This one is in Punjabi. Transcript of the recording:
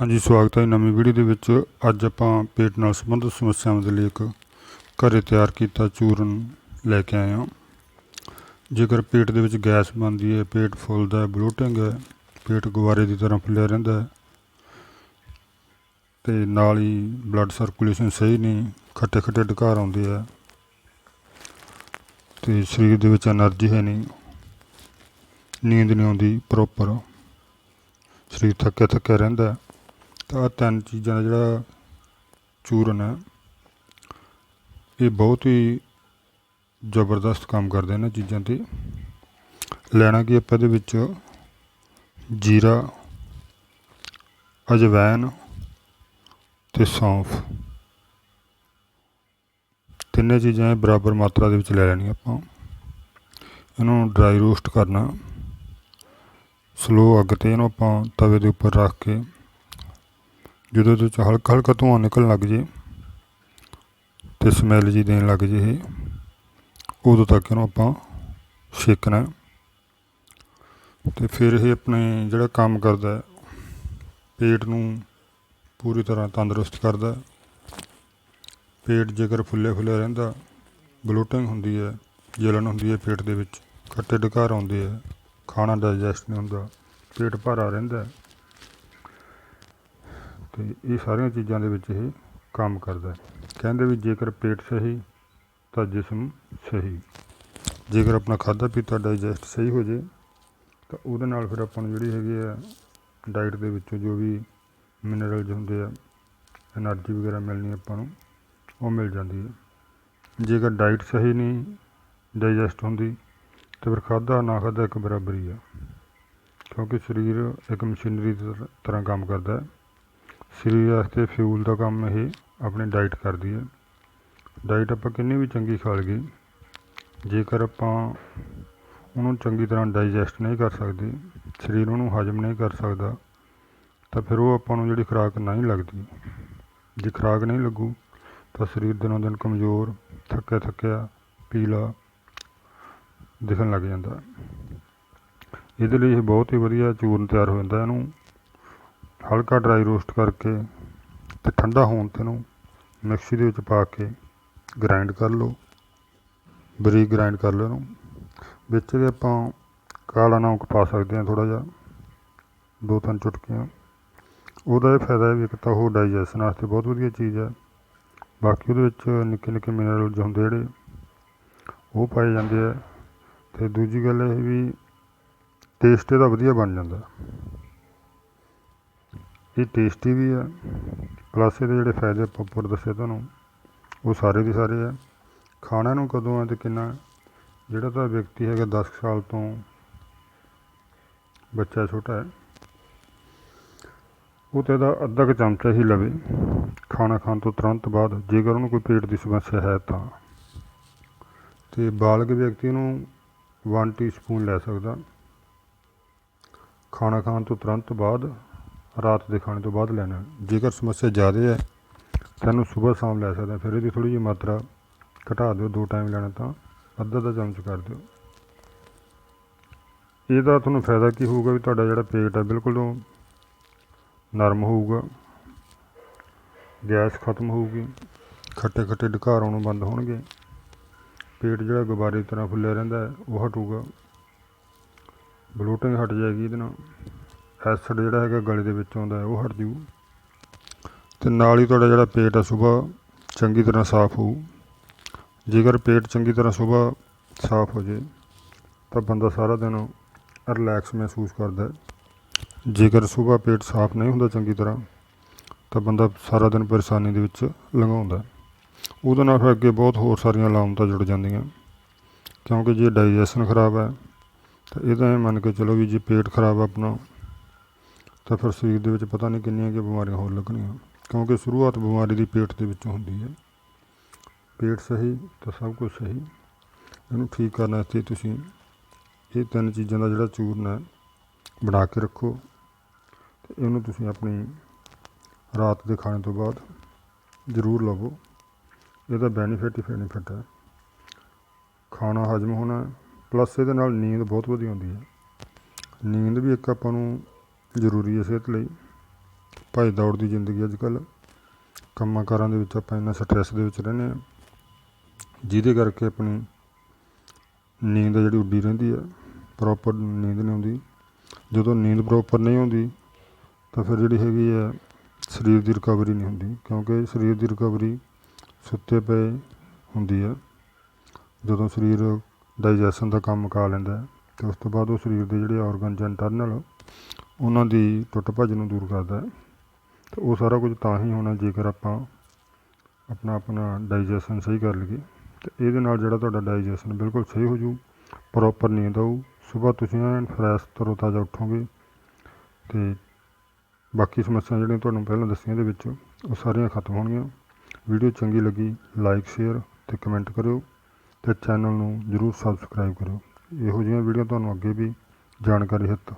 ਹਾਂਜੀ, ਸਵਾਗਤ ਹੈ ਨਵੀਂ ਵੀਡੀਓ ਦੇ ਵਿੱਚ। ਅੱਜ ਆਪਾਂ ਪੇਟ ਨਾਲ ਸੰਬੰਧਿਤ ਸਮੱਸਿਆਵਾਂ ਦੇ ਲਈ ਇੱਕ ਘਰੇ ਤਿਆਰ ਕੀਤਾ ਚੂਰਨ ਲੈ ਕੇ ਆਏ ਹਾਂ। ਜੇਕਰ ਪੇਟ ਦੇ ਵਿੱਚ ਗੈਸ ਬਣਦੀ ਹੈ, ਪੇਟ ਫੁੱਲਦਾ ਹੈ, ਬਲੋਟਿੰਗ ਹੈ, ਪੇਟ ਗੁਬਾਰੇ ਦੀ ਤਰ੍ਹਾਂ ਫੁੱਲਿਆ ਰਹਿੰਦਾ ਹੈ ਤੇ ਨਾਲ ਹੀ ਬਲੱਡ ਸਰਕੂਲੇਸ਼ਨ ਸਹੀ ਨਹੀਂ ਖੱਟੇ ਖੱਟੇ ਡਕਾਰ ਆਉਂਦੇ ਆ ਤੇ ਸਰੀਰ ਦੇ ਵਿੱਚ એનર્ਜੀ ਹੈ ਨਹੀਂ, ਨੀਂਦ ਨਹੀਂ ਆਉਂਦੀ ਪ੍ਰੋਪਰ ਸਰੀਰ ਥੱਕਿਆ ਥੱਕਿਆ ਰਹਿੰਦਾ ਤਾਂ ਤਿੰਨ ਚੀਜ਼ਾਂ ਦਾ ਜਿਹੜਾ ਚੂਰਨ ਹੈ, ਇਹ ਬਹੁਤ ਹੀ ਜ਼ਬਰਦਸਤ ਕੰਮ ਕਰਦੇ ਇਹਨਾਂ ਚੀਜ਼ਾਂ ਤੇ। ਲੈਣਾ ਕੀ ਆਪਾਂ ਇਹਦੇ ਵਿੱਚ? ਜੀਰਾ ਅਜਵਾਇਨ ਤੇ ਸੌਂਫ। ਤਿੰਨੇ ਚੀਜ਼ਾਂ ਇਹ ਬਰਾਬਰ ਮਾਤਰਾ ਦੇ ਵਿੱਚ ਲੈ ਲੈਣੀਆਂ ਆਪਾਂ। ਇਹਨੂੰ ਡਰਾਈ ਰੋਸਟ ਕਰਨਾ। ਸਲੋ ਅੱਗ ਤੇ ਇਹਨੂੰ ਆਪਾਂ ਤਵੇ ਦੇ ਉੱਪਰ ਰੱਖ ਕੇ ਜਦੋਂ ਇਹਦੇ ਚ ਹਲਕਾ ਹਲਕਾ ਧੂੰਆਂ ਨਿਕਲਣ ਲੱਗ ਜੇ ਤੇ ਸਮੈਲ ਜੀ ਦੇਣ ਲੱਗ ਜੇ ਇਹ ਉਦੋਂ ਤੱਕ ਇਹਨੂੰ ਆਪਾਂ ਛੇਕਣਾ ਹੈ। ਤੇ ਫਿਰ ਇਹ ਆਪਣੇ ਜਿਹੜਾ ਕੰਮ ਕਰਦਾ ਹੈ, ਪੇਟ ਨੂੰ ਪੂਰੀ ਤਰ੍ਹਾਂ ਤੰਦਰੁਸਤ ਕਰਦਾ ਪੇਟ ਜੇਕਰ ਫੁੱਲੇ ਫੁੱਲੇ ਰਹਿੰਦਾ ਬਲੋਟਿੰਗ ਹੁੰਦੀ ਹੈ ਜਲਨ ਹੁੰਦੀ ਹੈ ਪੇਟ ਦੇ ਵਿੱਚ ਖੱਟੇ ਡਕਾਰ ਆਉਂਦੇ ਆ ਖਾਣਾ ਡਾਈਜੈਸਟ ਨਹੀਂ ਹੁੰਦਾ ਪੇਟ ਭਰਾ ਰਹਿੰਦਾ ਤੇ ਇਹ ਸਾਰੀਆਂ ਚੀਜ਼ਾਂ ਦੇ ਵਿੱਚ ਇਹ ਕੰਮ ਕਰਦਾ ਹੈ। ਕਹਿੰਦੇ ਵੀ ਜੇਕਰ ਪੇਟ ਸਹੀ, ਤਾਂ ਜਿਸਮ ਸਹੀ। ਜੇਕਰ ਆਪਣਾ ਖਾਦਾ ਪੀਤਾ ਡਾਈਜੈਸਟ ਸਹੀ ਹੋ ਜੇ, ਤਾਂ ਉਹਦੇ ਨਾਲ ਫਿਰ ਆਪਾਂ ਨੂੰ ਜਿਹੜੀ ਹੈਗੀ ਆ ਡਾਈਟ ਦੇ ਵਿੱਚੋਂ ਜੋ ਵੀ ਮਿਨਰਲਜ਼ ਹੁੰਦੇ ਆ એનર્ਜੀ ਵਗੈਰਾ ਮਿਲਣੀ ਆਪਾਂ ਨੂੰ, ਉਹ ਮਿਲ ਜਾਂਦੀ ਹੈ ਜੇਕਰ ਡਾਈਟ ਸਹੀ ਨਹੀਂ ਡਾਈਜੈਸਟ ਹੁੰਦੀ, ਤੇ ਫਿਰ ਖਾਦਾ ਨਾ ਖਾਦਾ ਇੱਕ ਬਰਾਬਰੀ ਆ। ਕਿਉਂਕਿ ਸਰੀਰ ਇੱਕ ਮਸ਼ੀਨਰੀ ਤਰ੍ਹਾਂ ਕੰਮ ਕਰਦਾ ਹੈ। ਸਰੀਰ ਵਾਸਤੇ ਫਿਊਲ ਦਾ ਕੰਮ ਇਹ ਆਪਣੀ ਡਾਈਟ ਕਰਦੀ ਹੈ। ਡਾਈਟ ਆਪਾਂ ਕਿੰਨੀ ਵੀ ਚੰਗੀ ਖਾ ਲਈਏ, ਜੇਕਰ ਆਪਾਂ ਉਹਨੂੰ ਚੰਗੀ ਤਰ੍ਹਾਂ ਡਾਈਜੈਸਟ ਨਹੀਂ ਕਰ ਸਕਦੇ, ਸਰੀਰ ਉਹਨੂੰ ਹਜਮ ਨਹੀਂ ਕਰ ਸਕਦਾ, ਤਾਂ ਫਿਰ ਉਹ ਆਪਾਂ ਨੂੰ ਜਿਹੜੀ ਖੁਰਾਕ ਨਹੀਂ ਲੱਗਦੀ। ਜੇ ਖੁਰਾਕ ਨਹੀਂ ਲੱਗੂ, ਤਾਂ ਸਰੀਰ ਦਿਨੋਂ ਦਿਨ ਕਮਜ਼ੋਰ, ਥੱਕਿਆ ਥੱਕਿਆ, ਪੀਲਾ ਦਿਖਣ ਲੱਗ ਜਾਂਦਾ। ਇਹਦੇ ਲਈ ਇਹ ਬਹੁਤ ਹੀ ਵਧੀਆ ਚੂਰਨ ਤਿਆਰ ਹੋ ਜਾਂਦਾ ਇਹਨੂੰ। ਹਲਕਾ ਡਰਾਈ ਰੋਸਟ ਕਰਕੇ ਤੇ ਠੰਡਾ ਹੋਣ ਤੇ ਨੂੰ ਮਿਕਸੀ ਦੇ ਵਿੱਚ ਪਾ ਕੇ ਗ੍ਰਾਈਂਡ ਕਰ ਲਓ। ਬਰੀਕ ਗ੍ਰਾਈਂਡ ਕਰ ਲਓ ਇਹਨੂੰ। ਵਿੱਚ ਇਹਦੇ ਆਪਾਂ ਕਾਲਾ ਨਮਕ ਪਾ ਸਕਦੇ ਹਾਂ ਥੋੜਾ ਜਿਹਾ, ਦੋ ਤਿੰਨ ਚੁਟਕੀਆਂ। ਉਹਦਾ ਇਹ ਫਾਇਦਾ ਹੈ ਵੀ ਇੱਕ ਤਾਂ ਉਹ ਡਾਈਜੈਸ਼ਨ ਵਾਸਤੇ ਬਹੁਤ ਵਧੀਆ ਚੀਜ਼ ਹੈ। ਬਾਕੀ ਉਹਦੇ ਵਿੱਚ ਨਿੱਕੇ ਨਿੱਕੇ ਮਿਨਰਲਸ ਹੁੰਦੇ ਜਿਹੜੇ, ਉਹ ਪਾਏ ਜਾਂਦੇ ਆ। ਤੇ ਦੂਜੀ ਗੱਲ ਇਹ ਵੀ ਟੇਸਟ ਇਹਦਾ ਵਧੀਆ ਬਣ ਜਾਂਦਾ। ਇਹ ਟੇਸਟੀ ਵੀ ਆ। ਪਲੱਸ ਇਹਦੇ ਜਿਹੜੇ ਫਾਇਦੇ ਆਪਾਂ ਉੱਪਰ ਦੱਸੇ ਤੁਹਾਨੂੰ, ਉਹ ਸਾਰੇ ਦੇ ਸਾਰੇ ਆ। ਖਾਣਾ ਨੂੰ ਕਦੋਂ ਆ ਤੇ ਕਿੰਨਾ ਜਿਹੜਾ ਤਾਂ ਵਿਅਕਤੀ ਹੈਗਾ 10 ਸਾਲ ਤੋਂ ਬੱਚਾ ਛੋਟਾ ਹੈ, ਉਹ ਤੇ ਇਹਦਾ ਅੱਧਾ ਕੁ ਚਮਚਾ ਹੀ ਲਵੇ। ਖਾਣਾ ਖਾਣ ਤੋਂ ਤੁਰੰਤ ਬਾਅਦ ਜੇਕਰ ਉਹਨੂੰ ਕੋਈ ਪੇਟ ਦੀ ਸਮੱਸਿਆ ਹੈ ਤਾਂ। ਤੇ ਬਾਲਗ ਵਿਅਕਤੀ ਨੂੰ 1 ਟੀਸਪੂਨ ਲੈ ਸਕਦਾ। ਖਾਣਾ ਖਾਣ ਤੋਂ ਤੁਰੰਤ ਬਾਅਦ ਰਾਤ ਦੇ ਖਾਣੇ ਤੋਂ ਬਾਅਦ ਲੈਣਾ। ਜੇਕਰ ਸਮੱਸਿਆ ਜ਼ਿਆਦਾ ਹੈ ਤਾਂ ਇਹਨੂੰ ਸਵੇਰ ਸ਼ਾਮ ਲੈ ਸਕਦਾ ਫਿਰ ਇਹਦੀ ਥੋੜੀ ਜਿਹੀ ਮਾਤਰਾ ਘਟਾ ਦਿਓ, ਦੋ ਟਾਈਮ ਲੈਣਾ ਤਾਂ ਅੱਧਾ ਅੱਧਾ ਚਮਚ ਕਰ ਦਿਓ। ਇਹਦਾ ਤੁਹਾਨੂੰ ਫਾਇਦਾ ਕੀ ਹੋਊਗਾ ਵੀ ਤੁਹਾਡਾ ਜਿਹੜਾ ਪੇਟ ਹੈ ਬਿਲਕੁਲ ਨਰਮ ਹੋਊਗਾ, ਗੈਸ ਖਤਮ ਹੋਊਗੀ, ਖੱਟੇ ਖੱਟੇ ਡਕਾਰ ਆਉਣੋਂ ਬੰਦ ਹੋਣਗੇ। ਪੇਟ ਜਿਹੜਾ ਗੁਬਾਰੇ ਦੀ ਤਰ੍ਹਾਂ ਫੁੱਲਿਆ ਰਹਿੰਦਾ ਉਹ ਹਟੂਗਾ। ਬਲੋਟਿੰਗ ਹਟ ਜਾਏਗੀ ਇਹਦੇ ਨਾਲ। ਐਸਿਡ ਜਿਹੜਾ ਹੈਗਾ ਗਲੇ ਦੇ ਵਿੱਚ ਆਉਂਦਾ ਉਹ ਹਟ ਜੂ। ਤੇ ਨਾਲ ਹੀ ਤੁਹਾਡਾ ਜਿਹੜਾ ਪੇਟ ਹੈ ਸਵੇਰ ਚੰਗੀ ਤਰ੍ਹਾਂ ਸਾਫ਼ ਹੋਊ। ਜੇਕਰ ਪੇਟ ਚੰਗੀ ਤਰ੍ਹਾਂ ਸਵੇਰ ਸਾਫ਼ ਹੋ ਜੇ, ਤਾਂ ਬੰਦਾ ਸਾਰਾ ਦਿਨ ਰਿਲੈਕਸ ਮਹਿਸੂਸ ਕਰਦਾ ਹੈ। ਜੇਕਰ ਸਵੇਰ ਪੇਟ ਸਾਫ਼ ਨਹੀਂ ਹੁੰਦਾ ਚੰਗੀ ਤਰ੍ਹਾਂ, ਤਾਂ ਬੰਦਾ ਸਾਰਾ ਦਿਨ ਪਰੇਸ਼ਾਨੀ ਦੇ ਵਿੱਚ ਲੰਘਾਉਂਦਾ ਉਹਦੇ ਨਾਲ ਫਿਰ ਅੱਗੇ ਬਹੁਤ ਹੋਰ ਸਾਰੀਆਂ ਲਾਮਤਾਂ ਜੁੜ ਜਾਂਦੀਆਂ। ਕਿਉਂਕਿ ਜੇ ਡਾਈਜੈਸ਼ਨ ਖਰਾਬ ਹੈ, ਤਾਂ ਇਹ ਤਾਂ ਇਹ ਮੰਨ ਕੇ ਚਲੋ ਵੀ ਜੇ ਪੇਟ ਖਰਾਬ ਆਪਣਾ ਤਾਂ ਫਿਰ ਸਰੀਰ ਦੇ ਵਿੱਚ ਪਤਾ ਨਹੀਂ ਕਿੰਨੀਆਂ ਕਿ ਬਿਮਾਰੀਆਂ ਹੋਰ ਲੱਗਣੀਆਂ। ਕਿਉਂਕਿ ਸ਼ੁਰੂਆਤ ਬਿਮਾਰੀ ਦੀ ਪੇਟ ਦੇ ਵਿੱਚੋਂ ਹੁੰਦੀ ਹੈ। ਪੇਟ ਸਹੀ ਤਾਂ ਸਭ ਕੁਝ ਸਹੀ। ਇਹਨੂੰ ਠੀਕ ਕਰਨ ਵਾਸਤੇ ਤੁਸੀਂ ਇਹ ਤਿੰਨ ਚੀਜ਼ਾਂ ਦਾ ਜਿਹੜਾ ਚੂਰਨ ਹੈ, ਬਣਾ ਕੇ ਰੱਖੋ। ਤੇ ਇਹਨੂੰ ਤੁਸੀਂ ਆਪਣੀ ਰਾਤ ਦੇ ਖਾਣੇ ਤੋਂ ਬਾਅਦ ਜ਼ਰੂਰ ਲਵੋ। ਇਹਦਾ ਬੈਨੀਫਿਟ ਹੀ ਬੈਨੀਫਿਟ ਹੈ। ਖਾਣਾ ਹਜਮ ਹੋਣਾ ਪਲੱਸ ਇਹਦੇ ਨਾਲ ਨੀਂਦ ਬਹੁਤ ਵਧੀਆ ਆਉਂਦੀ ਹੈ। ਨੀਂਦ ਵੀ ਇੱਕ ਆਪਾਂ ਨੂੰ ਜ਼ਰੂਰੀ ਹੈ ਸਿਹਤ ਲਈ। ਭਾਈ ਦੌੜ ਦੀ ਜ਼ਿੰਦਗੀ ਅੱਜ ਕੱਲ੍ਹ ਕੰਮਾਂ ਕਾਰਾਂ ਦੇ ਵਿੱਚ ਆਪਾਂ ਇੰਨਾ ਸਟ੍ਰੈਸ ਦੇ ਵਿੱਚ ਰਹਿੰਦੇ ਹਾਂ। ਜਿਹਦੇ ਕਰਕੇ ਆਪਣੀ ਨੀਂਦ ਆ ਜਿਹੜੀ ਉੱਡੀ ਰਹਿੰਦੀ ਆ ਪ੍ਰੋਪਰ ਨੀਂਦ ਨਹੀਂ ਆਉਂਦੀ। ਜਦੋਂ ਨੀਂਦ ਪ੍ਰੋਪਰ ਨਹੀਂ ਆਉਂਦੀ, ਤਾਂ ਫਿਰ ਜਿਹੜੀ ਹੈਗੀ ਆ, ਸਰੀਰ ਦੀ ਰਿਕਵਰੀ ਨਹੀਂ ਹੁੰਦੀ। ਕਿਉਂਕਿ ਸਰੀਰ ਦੀ ਰਿਕਵਰੀ ਸੁੱਤੇ ਪਏ ਹੁੰਦੀ ਆ। ਜਦੋਂ ਸਰੀਰ ਡਾਈਜੈਸ਼ਨ ਦਾ ਕੰਮ ਮੁਕਾ ਲੈਂਦਾ ਹੈ, ਤੇ ਉਸ ਤੋਂ ਬਾਅਦ ਉਹ ਸਰੀਰ ਦੇ ਜਿਹੜੇ ਆਰਗਨ ਜਾਂ ਇੰਟਰਨਲ ਉਹਨਾਂ ਦੀ ਟੁੱਟ ਭੱਜ ਨੂੰ ਦੂਰ ਕਰਦਾ ਹੈ। ਤੇ ਉਹ ਸਾਰਾ ਕੁਝ ਤਾਂ ਹੀ ਹੋਣਾ ਜੇਕਰ ਆਪਾਂ ਆਪਣਾ ਆਪਣਾ ਡਾਈਜੈਸ਼ਨ ਸਹੀ ਕਰ ਲਈਏ। ਤੇ ਇਹਦੇ ਨਾਲ ਜਿਹੜਾ ਤੁਹਾਡਾ ਡਾਈਜੈਸ਼ਨ ਬਿਲਕੁਲ ਸਹੀ ਹੋ ਜੂ ਪ੍ਰੋਪਰ ਨੀਂਦ ਆਊ, ਸਵੇਰ ਤੁਸੀਂ ਐਨ ਫਰੈਸ਼ ਤਰੋਤਾਜ਼ਾ ਉੱਠੋਗੇ। ਤੇ ਬਾਕੀ ਸਮੱਸਿਆਵਾਂ ਜਿਹੜੀਆਂ ਤੁਹਾਨੂੰ ਪਹਿਲਾਂ ਦੱਸੀਆਂ ਦੇ ਵਿੱਚ, ਉਹ ਸਾਰੀਆਂ ਖਤਮ ਹੋਣਗੀਆਂ। ਵੀਡੀਓ ਚੰਗੀ ਲੱਗੀ ਲਾਈਕ ਸ਼ੇਅਰ ਤੇ ਕਮੈਂਟ ਕਰਿਓ। ਤੇ ਚੈਨਲ ਨੂੰ ਜਰੂਰ ਸਬਸਕ੍ਰਾਈਬ ਕਰਿਓ। ਇਹੋ ਜਿਹੀਆਂ ਵੀਡੀਓ ਤੁਹਾਨੂੰ ਅੱਗੇ ਵੀ ਜਾਣਕਾਰੀ ਹਿੱਤ